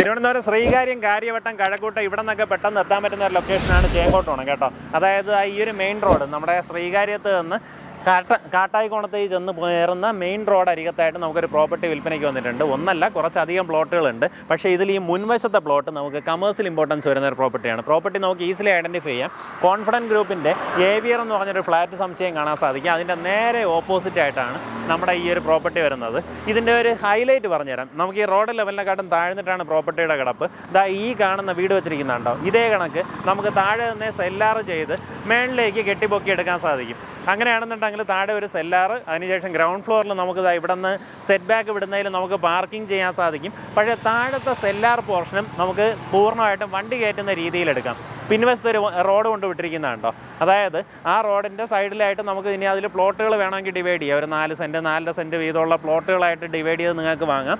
തിരുവനന്തപുരം ശ്രീകാര്യം കാര്യവട്ടം കഴക്കൂട്ടം ഇവിടെ നിന്നൊക്കെ പെട്ടെന്ന് എത്താൻ പറ്റുന്ന ഒരു ലൊക്കേഷനാണ് ചേങ്കോട്ടോണം കേട്ടോ. അതായത് ഈ ഒരു മെയിൻ റോഡ് നമ്മുടെ ശ്രീകാര്യത്ത് നിന്ന് കാട്ട കാട്ടായിക്കോണത്തേക്ക് ചെന്ന് കയറുന്ന മെയിൻ റോഡ് അരികത്തായിട്ട് നമുക്കൊരു പ്രോപ്പർട്ടി വിൽപ്പനയ്ക്ക് വന്നിട്ടുണ്ട്. ഒന്നല്ല കുറച്ചധികം പ്ലോട്ടുകളുണ്ട്. പക്ഷേ ഇതിൽ ഈ മുൻവശത്തെ പ്ലോട്ട് നമുക്ക് കമേഴ്സ്യൽ ഇമ്പോർട്ടൻസ് വരുന്ന ഒരു പ്രോപ്പർട്ടിയാണ് പ്രോപ്പർട്ടി നമുക്ക് ഈസിലി ഐഡന്റിഫൈ ചെയ്യാം. കോൺഫിഡന്റ് ഗ്രൂപ്പിന്റെ ഏവിയർ എന്ന് പറഞ്ഞൊരു ഫ്ലാറ്റ് സംശയം കാണാൻ സാധിക്കും. അതിന്റെ നേരെ ഓപ്പോസിറ്റ് ആയിട്ടാണ് നമ്മുടെ ഈ ഒരു പ്രോപ്പർട്ടി വരുന്നത്. ഇതിന്റെ ഒരു ഹൈലൈറ്റ് പറഞ്ഞുതരാം. നമുക്ക് ഈ റോഡ് ലെവലിനെക്കാട്ടും താഴ്ന്നിട്ടാണ് പ്രോപ്പർട്ടിയുടെ കിടപ്പ്. ഇതാ ഈ കാണുന്ന വീട് വെച്ചിരിക്കുന്നുണ്ടോ ഇതേ കണക്ക് നമുക്ക് താഴെ നിന്ന് സെല്ലാറ് ചെയ്ത് മേളിലേക്ക് കെട്ടിപ്പൊക്കി എടുക്കാൻ സാധിക്കും. അങ്ങനെയാണെന്നുണ്ടെങ്കിൽ താഴെ ഒരു സെല്ലാറ് അതിനുശേഷം ഗ്രൗണ്ട് ഫ്ലോറിൽ നമുക്ക് ഇവിടെ നിന്ന് സെറ്റ് ബാക്ക് വിടുന്നതിൽ നമുക്ക് പാർക്കിംഗ് ചെയ്യാൻ സാധിക്കും. പക്ഷേ താഴത്തെ സെല്ലാർ പോർഷനും നമുക്ക് പൂർണമായിട്ടും വണ്ടി കയറ്റുന്ന രീതിയിലെടുക്കാം പിൻവശത്ത് ഒരു റോഡ് കൊണ്ട് വിട്ടിരിക്കുന്നതുണ്ടോ അതായത് ആ റോഡിന്റെ സൈഡിലായിട്ട് നമുക്ക് ഇനി അതിൽ പ്ലോട്ടുകൾ വേണമെങ്കിൽ ഡിവൈഡ് ചെയ്യാം. ഒരു നാല് സെന്റ് നാലര സെന്റ് വീതമുള്ള പ്ലോട്ടുകളായിട്ട് ഡിവൈഡ് ചെയ്ത് നിങ്ങൾക്ക് വാങ്ങാം.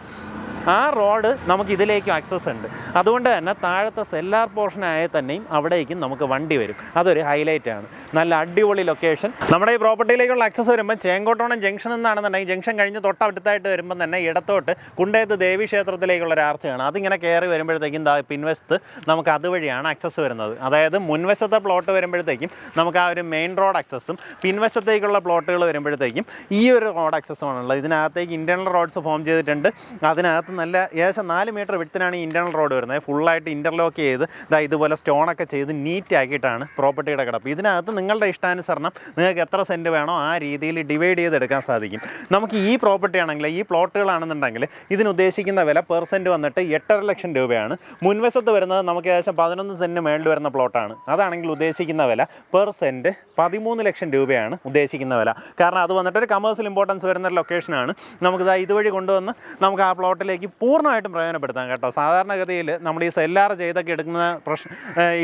ആ റോഡ് നമുക്ക് ഇതിലേക്കും ആക്സസ് ഉണ്ട്. അതുകൊണ്ട് തന്നെ താഴത്തെ സെല്ലാർ പോർഷൻ ആയ തന്നെയും അവിടേക്കും നമുക്ക് വണ്ടി വരും. അതൊരു ഹൈലൈറ്റ് ആണ്. നല്ല അടിപൊളി ലൊക്കേഷൻ നമ്മുടെ ഈ പ്രോപ്പർട്ടിയിലേക്കുള്ള ആക്സസ് വരുമ്പോൾ ചേങ്കോട്ടോണം ജംഗ്ഷൻ എന്നാണെന്നുണ്ടെങ്കിൽ ജംഗ്ഷൻ കഴിഞ്ഞ് തൊട്ടടുത്തായിട്ട് വരുമ്പോൾ തന്നെ ഇടത്തോട്ട് കുണ്ടേത്ത് ദേവി ക്ഷേത്രത്തിലേക്കുള്ള ഒരു ആർച്ചയാണ്. അതിങ്ങനെ കയറി വരുമ്പോഴത്തേക്കും പിൻവശത്ത് നമുക്ക് അതുവഴിയാണ് ആക്സസ് വരുന്നത്. അതായത് മുൻവശത്തെ പ്ലോട്ട് വരുമ്പോഴത്തേക്കും നമുക്ക് ആ ഒരു മെയിൻ റോഡ് ആക്സസും പിൻവശത്തേക്കുള്ള പ്ലോട്ടുകൾ വരുമ്പോഴത്തേക്കും ഈ ഒരു റോഡ് ആക്സസുമാണുള്ളത് ഇതിനകത്തേക്ക് ഇന്റേണൽ റോഡ്സ് ഫോം ചെയ്തിട്ടുണ്ട്. അതിനകത്ത് നല്ല ഏകദേശം നാല് മീറ്റർ വിടുത്തിനാണ് ഈ ഇന്റേർണൽ റോഡ് വരുന്നത്. ഫുള്ളായിട്ട് ഇന്റർലോക്ക് ചെയ്ത് ഇതാ ഇതുപോലെ സ്റ്റോണൊക്കെ ചെയ്ത് നീറ്റ് ആക്കിയിട്ടാണ് പ്രോപ്പർട്ടിയുടെ കിടപ്പ്. ഇതിനകത്ത് നിങ്ങളുടെ ഇഷ്ടാനുസരണം നിങ്ങൾക്ക് എത്ര സെന്റ് വേണോ ആ രീതിയിൽ ഡിവൈഡ് ചെയ്തെടുക്കാൻ സാധിക്കും. നമുക്ക് ഈ പ്രോപ്പർട്ടി ആണെങ്കിൽ ഈ പ്ലോട്ടുകളാണെന്നുണ്ടെങ്കിൽ ഇതിന് ഉദ്ദേശിക്കുന്ന വില പെർ സെന്റ് വന്നിട്ട് എട്ടര ലക്ഷം രൂപയാണ്. മുൻവശത്ത് വരുന്നത് നമുക്ക് ഏകദേശം പതിനൊന്ന് സെന്റ് മേളിൽ വരുന്ന പ്ലോട്ടാണ് അതാണെങ്കിൽ ഉദ്ദേശിക്കുന്ന വില പെർ സെന്റ് പതിമൂന്ന് ലക്ഷം രൂപയാണ് ഉദ്ദേശിക്കുന്ന വില. കാരണം അത് വന്നിട്ട് ഒരു കമേഴ്സ്യൽ ഇമ്പോർട്ടൻസ് വരുന്ന ലൊക്കേഷനാണ് നമുക്കിത് ഇതുവഴി കൊണ്ടുവന്ന് നമുക്ക് ആ പ്ലോട്ടിലേക്ക് പൂർണമായിട്ടും പ്രയോജനപ്പെടുത്താം കേട്ടോ. സാധാരണഗതിയിൽ നമ്മൾ ഈ സെല്ലാർ ചെയ്തൊക്കെ എടുക്കുന്ന പ്രശ്നം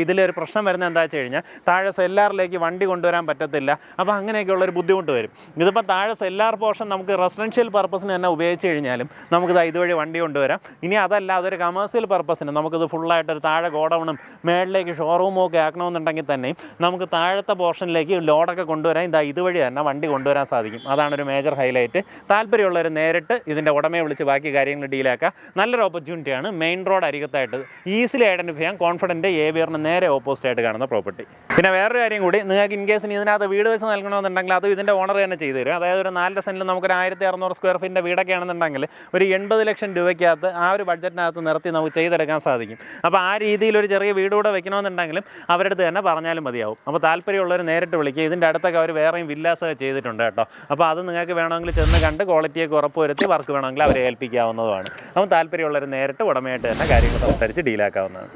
ഇതിലൊരു പ്രശ്നം വരുന്നത് എന്താ വെച്ച് കഴിഞ്ഞാൽ താഴെ സെല്ലാറിലേക്ക് വണ്ടി കൊണ്ടുവരാൻ പറ്റത്തില്ല. അപ്പോൾ അങ്ങനെയൊക്കെയുള്ളൊരു ബുദ്ധിമുട്ട് വരും. ഇതിപ്പോൾ താഴെ സെല്ലാർ പോർഷൻ നമുക്ക് റെസിഡൻഷ്യൽ പർപ്പസിന് തന്നെ ഉപയോഗിച്ച് കഴിഞ്ഞാലും നമുക്കിത് ഇതുവഴി വണ്ടി കൊണ്ടുവരാം. ഇനി അതല്ല അതൊരു കമേഴ്സ്യൽ പർപ്പസിന് നമുക്കിത് ഫുള്ളായിട്ട് ഒരു താഴെ ഗോഡൗണും മേളിലേക്ക് ഷോറൂമും ഒക്കെ ആക്കണമെന്നുണ്ടെങ്കിൽ തന്നെയും നമുക്ക് താഴത്തെ പോർഷനിലേക്ക് ലോഡൊക്കെ കൊണ്ടുവരാൻ ഇതാ ഇതുവഴി തന്നെ വണ്ടി കൊണ്ടുവരാൻ സാധിക്കും. അതാണ് ഒരു മേജർ ഹൈലൈറ്റ്. താല്പര്യമുള്ളവർ നേരിട്ട് ഇതിന്റെ ഉടമയെ വിളിച്ച് ബാക്കി കാര്യങ്ങൾ ഡീലാക്കുക നല്ലൊരു ഓപ്പർച്യൂണിറ്റിയാണ് മെയിൻ റോഡ് അരികത്തായിട്ട് ഈസിലി ഐഡന്റിഫൈ ചെയ്യാൻ കോൺഫിഡന്റ് എ ബിയറിന് നേരെ ഓപ്പോസിറ്റ് ആയിട്ട് കാണുന്ന പ്രോപ്പർട്ടി പിന്നെ വേറൊരു കാര്യം കൂടി നിങ്ങൾക്ക് ഇൻ കേസിന് ഇതിനകത്ത് വീട് വെച്ച് നൽകണമെന്നുണ്ടെങ്കിൽ അത് ഇതിന്റെ ഓണർ തന്നെ ചെയ്തു തരും. അതായത് ഒരു നാല് സെന്റിൽ നമുക്കൊരു ആയിരത്തി അറുന്നൂറ് സ്ക്വയർ ഫീറ്റിന്റെ വീടൊക്കെ ആണെന്നുണ്ടെങ്കിൽ ഒരു എൺപത് ലക്ഷം രൂപയ്ക്കകത്ത് ആ ഒരു ബഡ്ജറ്റിനകത്ത് നിർത്തി നമുക്ക് ചെയ്തെടുക്കാൻ സാധിക്കും. അപ്പോൾ ആ രീതിയിൽ ഒരു ചെറിയ വീട് കൂടെ വെക്കണമെന്നുണ്ടെങ്കിലും അവരുടെ തന്നെ പറഞ്ഞാലും മതിയാവും. അപ്പോൾ താല്പര്യമുള്ളവർ നേരിട്ട് വിളിക്കുക. ഇതിന്റെ അടുത്തൊക്കെ അവർ വേറെയും വില്ലാസൊക്കെ ചെയ്തിട്ടുണ്ട് കേട്ടോ. അപ്പോൾ അത് നിങ്ങൾക്ക് വേണമെങ്കിൽ ചെന്ന് കണ്ട് ക്വാളിറ്റിയൊക്കെ ഉറപ്പുവരുത്തി വർക്ക് വേണമെങ്കിൽ അവരെ ഏൽപ്പിക്കാവുന്നതുമാണ്. അപ്പോൾ താല്പര്യമുള്ളവർ നേരിട്ട് ഉടമയായിട്ട് തന്നെ കാര്യങ്ങൾ സംസാരിച്ച് ഡീലാക്കാവുന്നതാണ്